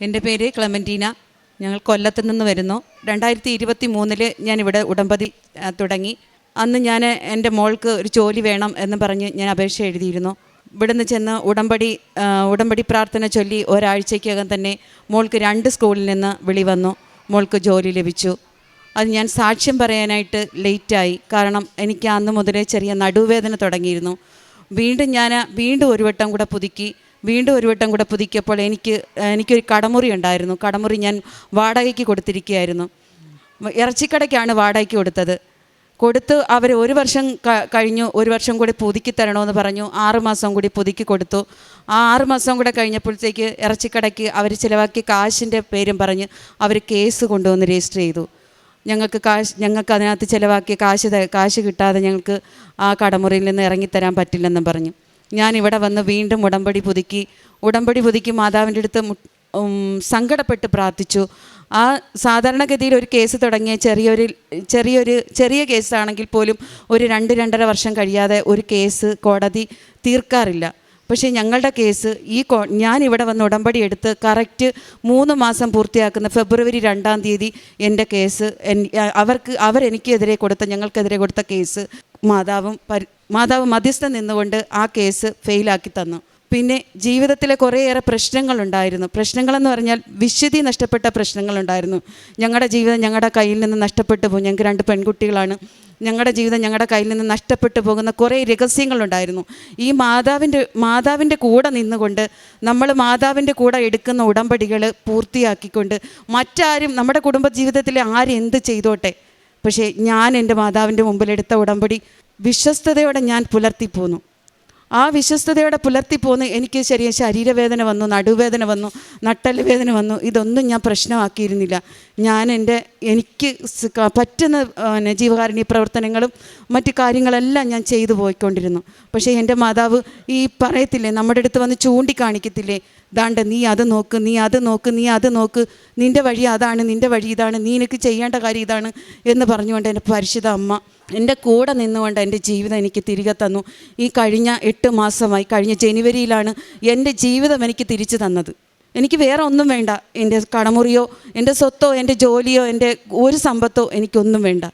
എന്റെ പേര് ക്ലമന്റീന ഞങ്ങൾ കൊല്ലത്ത് നിന്ന് വരുന്നു. രണ്ടായിരത്തി ഇരുപത്തി മൂന്നിൽ ഞാനിവിടെ ഉടമ്പതി തുടങ്ങി. അന്ന് ഞാൻ എന്റെ മോൾക്ക് ഒരു ജോലി വേണം എന്ന് പറഞ്ഞ് ഞാൻ അപേക്ഷ എഴുതിയിരുന്നു. ഇവിടുന്ന് ചെന്ന് ഉടമ്പടി ഉടമ്പടി പ്രാർത്ഥന ചൊല്ലി ഒരാഴ്ചയ്ക്കകം തന്നെ മോൾക്ക് രണ്ട് സ്കൂളിൽ നിന്ന് വിളി വന്നു. മോൾക്ക് ജോലി ലഭിച്ചു. അത് ഞാൻ സാക്ഷ്യം പറയാനായിട്ട് ലേറ്റായി. കാരണം എനിക്ക് അന്ന് മുതലേ ചെറിയ നടുവേദന തുടങ്ങിയിരുന്നു. വീണ്ടും ഞാൻ വീണ്ടും ഒരു വട്ടം കൂടെ പുതുക്കി വീണ്ടും ഒരു വട്ടം കൂടെ പുതുക്കിയപ്പോൾ എനിക്ക് എനിക്കൊരു കടമുറി ഉണ്ടായിരുന്നു. കടമുറി ഞാൻ വാടകയ്ക്ക് കൊടുത്തിരിക്കുകയായിരുന്നു. ഇറച്ചിക്കടയ്ക്കാണ് വാടകയ്ക്ക് കൊടുത്തത്. കൊടുത്ത് അവർ ഒരു വർഷം കഴിഞ്ഞു ഒരു വർഷം കൂടി പുതുക്കി തരണമെന്ന് പറഞ്ഞു. ആറ് മാസം കൂടി പുതുക്കി കൊടുത്തു. ആ ആറ് മാസം കൂടെ കഴിഞ്ഞപ്പോഴത്തേക്ക് ഇറച്ചിക്കടയ്ക്ക് അവർ ചിലവാക്കിയ കാശിന്റെ പേരും പറഞ്ഞ് അവർ കേസ് കൊണ്ടുവന്ന് രജിസ്റ്റർ ചെയ്തു. ഞങ്ങൾക്ക് കാശ് ഞങ്ങൾക്ക് അതിനകത്ത് ചിലവാക്കിയ കാശ് കാശ് കിട്ടാതെ ഞങ്ങൾക്ക് ആ കടമുറിയിൽ നിന്ന് ഇറങ്ങിത്തരാൻ പറ്റില്ലെന്നും പറഞ്ഞു. ഞാൻ ഇവിടെ വന്ന് വീണ്ടും ഉടമ്പടി പുതുക്കി. ഉടമ്പടി പുതുക്കി മാതാവിന്റെ അടുത്ത് സങ്കടപ്പെട്ട് പ്രാർത്ഥിച്ചു. ആ സാധാരണഗതിയിൽ ഒരു കേസ് തുടങ്ങിയ ചെറിയൊരു ചെറിയൊരു ചെറിയ കേസാണെങ്കിൽ പോലും ഒരു രണ്ട് രണ്ടര വർഷം കഴിയാതെ ഒരു കേസ് കോടതി തീർക്കാറില്ല. പക്ഷേ ഞങ്ങളുടെ കേസ് ഈ കോ ഞാൻ ഇവിടെ വന്ന് ഉടമ്പടി എടുത്ത് കറക്റ്റ് മൂന്ന് മാസം പൂർത്തിയാക്കുന്ന ഫെബ്രുവരി രണ്ടാം തീയതി എന്റെ കേസ് അവർക്ക് അവരെനിക്കെതിരെ കൊടുത്ത ഞങ്ങൾക്കെതിരെ കൊടുത്ത കേസ് മാതാവും പരി മാതാവ് മധ്യസ്ഥം നിന്നുകൊണ്ട് ആ കേസ് ഫെയിലാക്കി തന്നു. പിന്നെ ജീവിതത്തിലെ കുറേയേറെ പ്രശ്നങ്ങളുണ്ടായിരുന്നു. പ്രശ്നങ്ങളെന്ന് പറഞ്ഞാൽ വിശുദ്ധി നഷ്ടപ്പെട്ട പ്രശ്നങ്ങളുണ്ടായിരുന്നു. ഞങ്ങളുടെ ജീവിതം ഞങ്ങളുടെ കയ്യിൽ നിന്ന് നഷ്ടപ്പെട്ടു പോകും. ഞങ്ങൾക്ക് രണ്ട് പെൺകുട്ടികളാണ്. ഞങ്ങളുടെ ജീവിതം ഞങ്ങളുടെ കയ്യിൽ നിന്ന് നഷ്ടപ്പെട്ടു പോകുന്ന കുറേ രഹസ്യങ്ങളുണ്ടായിരുന്നു. ഈ മാതാവിന്റെ മാതാവിന്റെ കൂടെ നിന്നുകൊണ്ട് നമ്മൾ മാതാവിന്റെ കൂടെ എടുക്കുന്ന ഉടമ്പടികൾ പൂർത്തിയാക്കിക്കൊണ്ട് മറ്റാരും നമ്മുടെ കുടുംബ ജീവിതത്തിൽ ആരെന്ത് ചെയ്തോട്ടെ? പക്ഷേ ഞാൻ എന്റെ മാതാവിന്റെ മുമ്പിലെടുത്ത ഉടമ്പടി വിശ്വസ്തയോടെ ഞാൻ പുലർത്തിപ്പോന്നു ആ വിശ്വസ്തയോടെ പുലർത്തിപ്പോന്ന് എനിക്ക് ചെറിയ ശരീരവേദന വന്നു നടുവേദന വന്നു നട്ടൽ വേദന വന്നു. ഇതൊന്നും ഞാൻ പ്രശ്നമാക്കിയിരുന്നില്ല. ഞാൻ എന്റെ എനിക്ക് പറ്റുന്ന ജീവകാരുണ്യ പ്രവർത്തനങ്ങളും മറ്റു കാര്യങ്ങളെല്ലാം ഞാൻ ചെയ്തു പോയിക്കൊണ്ടിരുന്നു. പക്ഷേ എന്റെ മാതാവ് ഈ പറയത്തില്ലേ നമ്മുടെ അടുത്ത് വന്ന് ചൂണ്ടിക്കാണിക്കത്തില്ലേ? ദാണ്ട് നീ അത് നോക്ക് നീ അത് നോക്ക് നീ അത് നോക്ക്. നിന്റെ വഴി അതാണ് നിന്റെ വഴി ഇതാണ്. നീ എനിക്ക് ചെയ്യേണ്ട കാര്യം ഇതാണ് എന്ന് പറഞ്ഞുകൊണ്ട് എന്റെ പരിശുദ്ധ അമ്മ എന്റെ കൂടെ നിന്നുകൊണ്ട് എന്റെ ജീവിതം എനിക്ക് തിരികെ തന്നു. ഈ കഴിഞ്ഞ എട്ട് മാസമായി കഴിഞ്ഞ ജനുവരിയിലാണ് എന്റെ ജീവിതം എനിക്ക് തിരിച്ചു തന്നത്. എനിക്ക് വേറെ ഒന്നും വേണ്ട. എന്റെ കടമുറിയോ എന്റെ സ്വത്തോ എന്റെ ജോലിയോ എന്റെ ഒരു സമ്പത്തോ എനിക്കൊന്നും വേണ്ട.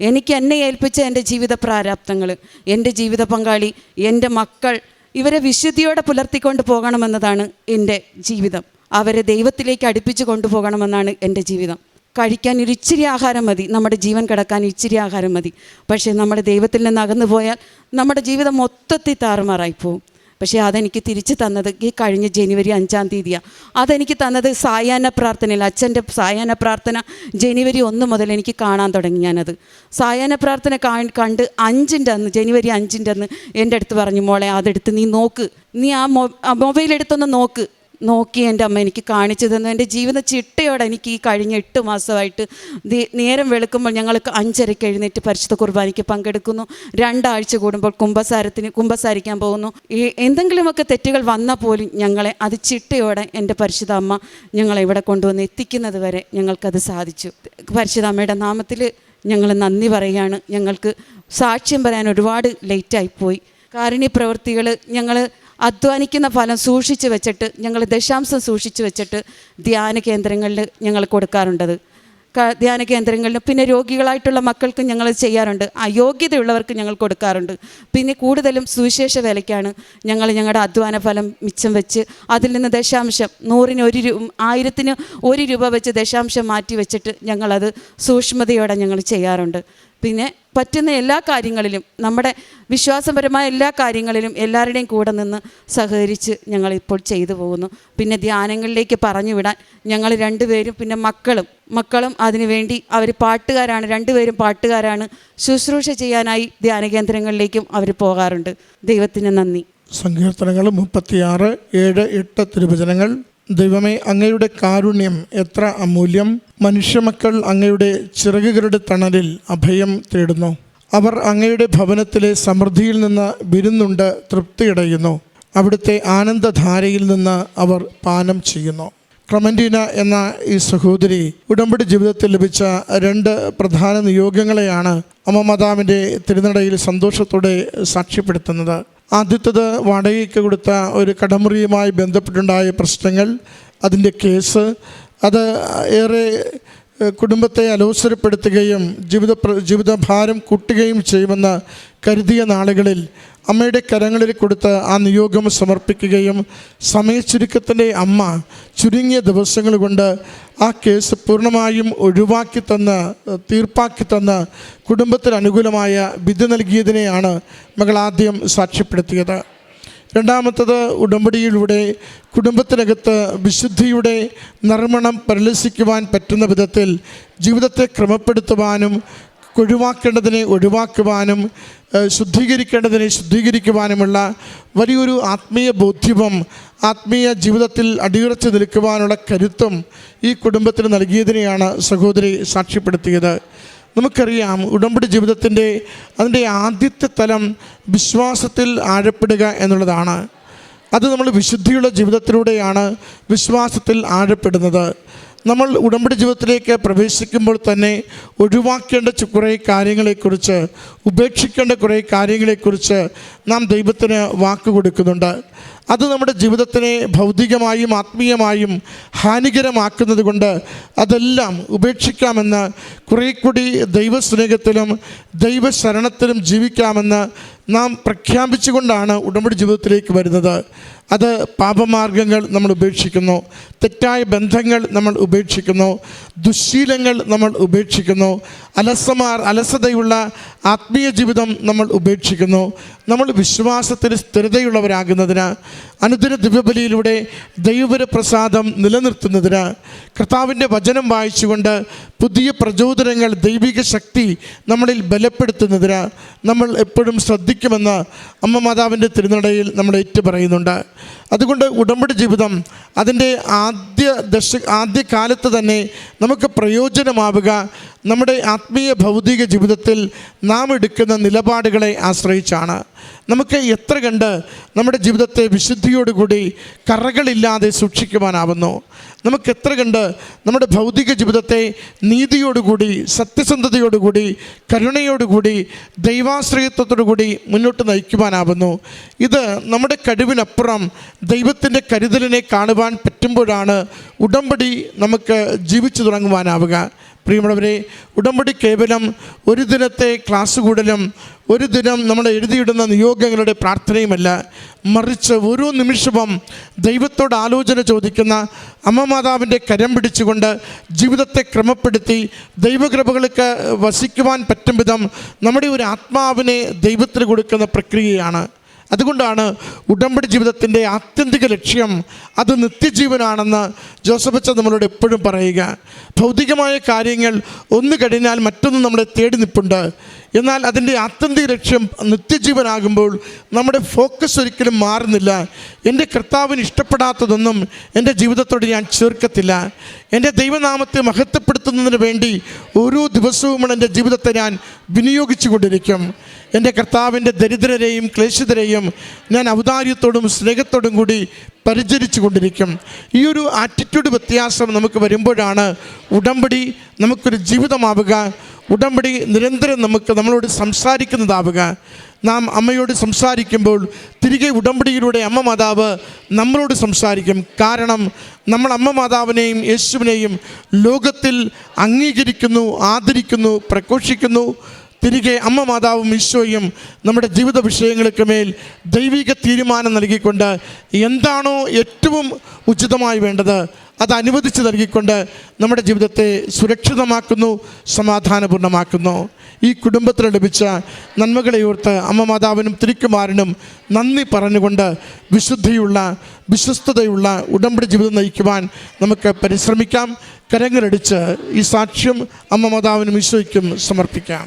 എനിക്ക് എന്നെ ഏൽപ്പിച്ച എന്റെ ജീവിത പ്രാരാബ്ദങ്ങൾ എന്റെ ജീവിത പങ്കാളി എന്റെ മക്കൾ ഇവരെ വിശുദ്ധിയോടെ പുലർത്തിക്കൊണ്ട് പോകണമെന്നതാണ് എന്റെ ജീവിതം. അവരെ ദൈവത്തിലേക്ക് അടുപ്പിച്ച് കൊണ്ടുപോകണമെന്നാണ് എന്റെ ജീവിതം. കഴിക്കാൻ ഒരു ഇച്ചിരി ആഹാരം മതി. നമ്മുടെ ജീവൻ കിടക്കാൻ ഇച്ചിരി ആഹാരം മതി. പക്ഷേ നമ്മുടെ ദൈവത്തിൽ നിന്ന് അകന്നു പോയാൽ നമ്മുടെ ജീവിതം മൊത്തത്തിൽ താറുമാറായി പോകും പക്ഷേ അതെനിക്ക് തിരിച്ചു തന്നത് ഈ കഴിഞ്ഞ ജനുവരി അഞ്ചാം തീയതിയാണ് അതെനിക്ക് തന്നത് സായാഹ്ന പ്രാർത്ഥനയിൽ. അച്ഛന്റെ സായാഹ്ന പ്രാർത്ഥന ജനുവരി ഒന്ന് മുതൽ എനിക്ക് കാണാൻ തുടങ്ങി ഞാനത്. സായാഹ്ന പ്രാർത്ഥന കണ്ട് അഞ്ചിന്റെ അന്ന് ജനുവരി അഞ്ചിന്റെ അന്ന് എന്റെ അടുത്ത് പറഞ്ഞു മോളെ അതെടുത്ത് നീ നോക്ക്. നീ ആ മൊബൈൽ എടുത്തൊന്ന് നോക്ക്. നോക്കി എന്റെ അമ്മ എനിക്ക് കാണിച്ചു തന്നു. എന്റെ ജീവിത ചിട്ടയോടെ എനിക്ക് ഈ കഴിഞ്ഞ എട്ട് മാസമായിട്ട് നേരം വെളുക്കുമ്പോൾ ഞങ്ങൾക്ക് അഞ്ചരയ്ക്ക് എഴുന്നേറ്റ് പരിശുദ്ധ കുർബാനയ്ക്ക് പങ്കെടുക്കുന്നു. രണ്ടാഴ്ച കൂടുമ്പോൾ കുംഭസാരത്തിന് കുംഭസാരിക്കാൻ പോകുന്നു. ഈ എന്തെങ്കിലുമൊക്കെ തെറ്റുകൾ വന്നാൽ പോലും ഞങ്ങളെ അത് ചിട്ടയോടെ എന്റെ പരിശുദ്ധ അമ്മ ഞങ്ങളെ ഇവിടെ കൊണ്ടുവന്ന് എത്തിക്കുന്നത് വരെ ഞങ്ങൾക്കത് സാധിച്ചു. പരിശുദ്ധ അമ്മയുടെ നാമത്തിൽ ഞങ്ങൾ നന്ദി പറയുകയാണ്. ഞങ്ങൾക്ക് സാക്ഷ്യം പറയാൻ ഒരുപാട് ലേറ്റായിപ്പോയി കാരുണ്യ പ്രവൃത്തികൾ ഞങ്ങൾ അധ്വാനിക്കുന്ന ഫലം സൂക്ഷിച്ച് വെച്ചിട്ട് ഞങ്ങൾ ദശാംശം സൂക്ഷിച്ച് വെച്ചിട്ട് ധ്യാന കേന്ദ്രങ്ങളിൽ ഞങ്ങൾ കൊടുക്കാറുണ്ടത്. ധ്യാന കേന്ദ്രങ്ങളിൽ പിന്നെ രോഗികളായിട്ടുള്ള മക്കൾക്ക് ഞങ്ങൾ ചെയ്യാറുണ്ട്. അയോഗ്യതയുള്ളവർക്ക് ഞങ്ങൾ കൊടുക്കാറുണ്ട്. പിന്നെ കൂടുതലും സുവിശേഷ വിലയ്ക്കാണ് ഞങ്ങൾ ഞങ്ങളുടെ അധ്വാന ഫലം മിച്ചം വെച്ച് അതിൽ നിന്ന് ദശാംശം നൂറിന് ഒരു രൂ ആയിരത്തിന് ഒരു രൂപ വെച്ച് ദശാംശം മാറ്റി വെച്ചിട്ട് ഞങ്ങളത് സൂക്ഷ്മതയോടെ ഞങ്ങൾ ചെയ്യാറുണ്ട്. പിന്നെ പറ്റുന്ന എല്ലാ കാര്യങ്ങളിലും നമ്മുടെ വിശ്വാസപരമായ എല്ലാ കാര്യങ്ങളിലും എല്ലാവരുടെയും കൂടെ നിന്ന് സഹകരിച്ച് ഞങ്ങളിപ്പോൾ ചെയ്തു പോകുന്നു. പിന്നെ ധ്യാനങ്ങളിലേക്ക് പറഞ്ഞു വിടാൻ ഞങ്ങൾ രണ്ടുപേരും പിന്നെ മക്കളും മക്കളും അതിനുവേണ്ടി അവർ പാട്ടുകാരാണ് രണ്ടുപേരും പാട്ടുകാരാണ്. ശുശ്രൂഷ ചെയ്യാനായി ധ്യാന കേന്ദ്രങ്ങളിലേക്കും അവർ പോകാറുണ്ട്. ദൈവത്തിന് നന്ദി. സങ്കീർത്തനങ്ങൾ മുപ്പത്തിയാറ് ഏഴ് എട്ട് തിരുവചനങ്ങൾ ദൈവമേ അങ്ങയുടെ കാരുണ്യം എത്ര അമൂല്യം. മനുഷ്യമക്കൾ അങ്ങയുടെ ചിറകുകളുടെ തണലിൽ അഭയം തേടുന്നു. അവർ അങ്ങയുടെ ഭവനത്തിലെ സമൃദ്ധിയിൽ നിന്ന് വിരുന്നുണ്ട് തൃപ്തിയടയുന്നു. അവിടുത്തെ ആനന്ദധാരയിൽ നിന്ന് അവർ പാനം ചെയ്യുന്നു. ക്രമന്റീന എന്ന ഈ സഹോദരി ഉടമ്പടി ജീവിതത്തിൽ ലഭിച്ച രണ്ട് പ്രധാന നിയോഗങ്ങളെയാണ് അമ്മ തിരുനടയിൽ സന്തോഷത്തോടെ സാക്ഷ്യപ്പെടുത്തുന്നത്. ആദ്യത്തത് വാടകയ്ക്ക് കൊടുത്ത ഒരു കടമുറിയുമായി ബന്ധപ്പെട്ടുണ്ടായ പ്രശ്നങ്ങൾ അതിന്റെ കേസ് അത് ഏറെ കുടുംബത്തെ അലോസരപ്പെടുത്തുകയും ജീവിത ജീവിതഭാരം കൂട്ടുകയും ചെയ്യുമെന്ന് കരുതിയ നാളുകളിൽ അമ്മയുടെ കരങ്ങളിൽ കൊടുത്ത് ആ നിയോഗം സമർപ്പിക്കുകയും സമയച്ചുരുക്കത്തിന്റെ അമ്മ ചുരുങ്ങിയ ദിവസങ്ങൾ കൊണ്ട് ആ കേസ് പൂർണമായും ഒഴിവാക്കി തന്ന് തീർപ്പാക്കി തന്ന് കുടുംബത്തിന് അനുകൂലമായ വിധി നൽകിയതിനെയാണ് മകൾ ആദ്യം സാക്ഷ്യപ്പെടുത്തിയത്. രണ്ടാമത്തത് ഉടമ്പടിയിലൂടെ കുടുംബത്തിനകത്ത് വിശുദ്ധിയുടെ നർമ്മണം പരിലസിക്കുവാൻ പറ്റുന്ന വിധത്തിൽ ജീവിതത്തെ ക്രമപ്പെടുത്തുവാനും ഒഴിവാക്കേണ്ടതിനെ ഒഴിവാക്കുവാനും ശുദ്ധീകരിക്കേണ്ടതിനെ ശുദ്ധീകരിക്കുവാനുമുള്ള വലിയൊരു ആത്മീയ ബോധ്യവും ആത്മീയ ജീവിതത്തിൽ അടിയുറച്ച് നിൽക്കുവാനുള്ള കരുത്തും ഈ കുടുംബത്തിന് നൽകിയതിനെയാണ് സഹോദരി സാക്ഷ്യപ്പെടുത്തിയത്. നമുക്കറിയാം ഉടമ്പടി ജീവിതത്തിന്റെ അതിന്റെ ആദ്യത്തെ തലം വിശ്വാസത്തിൽ ആഴപ്പെടുക എന്നുള്ളതാണ്. അത് നമ്മൾ വിശുദ്ധിയുള്ള ജീവിതത്തിലൂടെയാണ് വിശ്വാസത്തിൽ ആഴപ്പെടുന്നത്. നമ്മൾ ഉടമ്പടി ജീവിതത്തിലേക്ക് പ്രവേശിക്കുമ്പോൾ തന്നെ ഒഴിവാക്കേണ്ട കുറേ കാര്യങ്ങളെക്കുറിച്ച് ഉപേക്ഷിക്കേണ്ട കുറേ കാര്യങ്ങളെക്കുറിച്ച് നാം ദൈവത്തിന് വാക്ക് കൊടുക്കുന്നുണ്ട്. അത് നമ്മുടെ ജീവിതത്തിനെ ഭൗതികമായും ആത്മീയമായും ഹാനികരമാക്കുന്നത് കൊണ്ട് അതെല്ലാം ഉപേക്ഷിക്കാമെന്ന് കുറേ കൂടി ദൈവസ്നേഹത്തിലും ദൈവശരണത്തിലും ജീവിക്കാമെന്ന് നാം പ്രഖ്യാപിച്ചുകൊണ്ടാണ് ഉടമ്പടി ജീവിതത്തിലേക്ക് വരുന്നത്. അത് പാപമാർഗങ്ങൾ നമ്മൾ ഉപേക്ഷിക്കുന്നു. തെറ്റായ ബന്ധങ്ങൾ നമ്മൾ ഉപേക്ഷിക്കുന്നു. ദുശ്ശീലങ്ങൾ നമ്മൾ ഉപേക്ഷിക്കുന്നു. അലസമാർ അലസതയുള്ള ആത്മീയ ജീവിതം നമ്മൾ ഉപേക്ഷിക്കുന്നു. നമ്മൾ വിശ്വാസത്തിൽ സ്ഥിരതയുള്ളവരാകുന്നതിന് അനുദിന ദിവ്യബലിയിലൂടെ ദൈവര പ്രസാദം നിലനിർത്തുന്നതിന് കർത്താവിന്റെ വചനം വായിച്ചുകൊണ്ട് പുതിയ പ്രചോദനങ്ങൾ ദൈവിക ശക്തി നമ്മളിൽ ബലപ്പെടുത്തുന്നതിന് നമ്മൾ എപ്പോഴും ശ്രദ്ധിക്കുമെന്ന് അമ്മ മാതാവിന്റെ തിരുനടയിൽ നമ്മൾ ഏറ്റു പറയുന്നുണ്ട് അതുകൊണ്ട് ഉടമ്പടി ജീവിതം അതിന്റെ ആദ്യ ദശ ആദ്യ കാലത്ത് തന്നെ നമുക്ക് പ്രയോജനമാവുക. നമ്മുടെ ആത്മീയ ഭൗതിക ജീവിതത്തിൽ നാം എടുക്കുന്ന നിലപാടുകളെ ആശ്രയിച്ചാണ്. നമുക്ക് എത്ര കണ്ട് നമ്മുടെ ജീവിതത്തെ വിശുദ്ധിയോടുകൂടി കറകളില്ലാതെ സൂക്ഷിക്കുവാനാവുന്നു. നമുക്ക് എത്ര കണ്ട് നമ്മുടെ ഭൗതിക ജീവിതത്തെ നീതിയോടുകൂടി സത്യസന്ധതയോടുകൂടി കരുണയോടുകൂടി ദൈവാശ്രയത്വത്തോടുകൂടി മുന്നോട്ട് നയിക്കുവാനാവുന്നു. ഇത് നമ്മുടെ കഴിവിനപ്പുറം ദൈവത്തിന്റെ കരുതലിനെ കാണുവാൻ പറ്റുമ്പോഴാണ് ഉടമ്പടി നമുക്ക് ജീവിച്ചു തുടങ്ങുവാനാവുക. പ്രിയമുള്ളവരെ ഉടമ്പടി കേവലം ഒരു ദിനത്തെ ക്ലാസ് കൂടലും ഒരു ദിനം നമ്മൾ എഴുതിയിടുന്ന നിയോഗങ്ങളുടെ പ്രാർത്ഥനയുമല്ല മറിച്ച് ഓരോ നിമിഷവും ദൈവത്തോട് ആലോചന ചോദിക്കുന്ന അമ്മ മാതാവിന്റെ കരം പിടിച്ചുകൊണ്ട് ജീവിതത്തെ ക്രമപ്പെടുത്തി ദൈവകൃപകൾക്ക് വസിക്കുവാൻ പറ്റും വിധം നമ്മുടെ ഒരു ആത്മാവിനെ ദൈവത്തിന് കൊടുക്കുന്ന പ്രക്രിയയാണ്. അതുകൊണ്ടാണ് ഉടമ്പടി ജീവിതത്തിന്റെ ആത്യന്തിക ലക്ഷ്യം അത് നിത്യജീവനാണെന്ന് ജോസഫ് അച്ഛൻ നമ്മളോട് എപ്പോഴും പറയുക. ഭൗതികമായ കാര്യങ്ങൾ ഒന്ന് കഴിഞ്ഞാൽ മറ്റൊന്ന് നമ്മളെ തേടി നിൽപ്പുണ്ട്. എന്നാൽ അതിന്റെ ആത്യന്തിക ലക്ഷ്യം നിത്യജീവനാകുമ്പോൾ നമ്മുടെ ഫോക്കസ് ഒരിക്കലും മാറുന്നില്ല. എന്റെ കർത്താവിന് ഇഷ്ടപ്പെടാത്തതൊന്നും എന്റെ ജീവിതത്തോട് ഞാൻ ചേർക്കത്തില്ല. എന്റെ ദൈവനാമത്തെ മഹത്വപ്പെടുത്തുന്നതിന് വേണ്ടി ഓരോ ദിവസവും എന്റെ ജീവിതത്തെ ഞാൻ വിനിയോഗിച്ചു കൊണ്ടിരിക്കും എന്റെ കർത്താവിന്റെ ദരിദ്രരെയും ക്ലേശിതരെയും ഞാൻ ഔദാര്യത്തോടും സ്നേഹത്തോടും കൂടി പരിചരിച്ചു കൊണ്ടിരിക്കും. ഈ ഒരു ആറ്റിറ്റ്യൂഡ് വ്യത്യാസം നമുക്ക് വരുമ്പോഴാണ് ഉടമ്പടി നമുക്കൊരു ജീവിതമാവുക. ഉടമ്പടി നിരന്തരം നമുക്ക് നമ്മളോട് സംസാരിക്കുന്നതാവുക. നാം അമ്മയോട് സംസാരിക്കുമ്പോൾ തിരികെ ഉടമ്പടിയിലൂടെ അമ്മ മാതാവ് നമ്മളോട് സംസാരിക്കും. കാരണം നമ്മൾ അമ്മ മാതാവിനെയും യേശുവിനെയും ലോകത്തിൽ അംഗീകരിക്കുന്നു ആദരിക്കുന്നു പ്രഘോഷിക്കുന്നു. തിരികെ അമ്മ മാതാവും ഈശോയും നമ്മുടെ ജീവിത വിഷയങ്ങൾക്ക് മേൽ ദൈവിക തീരുമാനം നൽകിക്കൊണ്ട് എന്താണോ ഏറ്റവും ഉചിതമായി വേണ്ടത് അത് അനുവദിച്ച് നൽകിക്കൊണ്ട് നമ്മുടെ ജീവിതത്തെ സുരക്ഷിതമാക്കുന്നു സമാധാനപൂർണമാക്കുന്നു ഈ കുടുംബത്തിൽ ലഭിച്ച നന്മകളെ ഓർത്ത് അമ്മ മാതാവിനും തിരിക്കുമാരനും നന്ദി പറഞ്ഞുകൊണ്ട് വിശുദ്ധിയുള്ള വിശ്വസ്തതയുള്ള ഉടമ്പടി ജീവിതം നയിക്കുവാൻ നമുക്ക് പരിശ്രമിക്കാം. കരങ്ങളടിച്ച് ഈ സാക്ഷ്യം അമ്മ മാതാവിനും ഈശോയ്ക്കും സമർപ്പിക്കാം.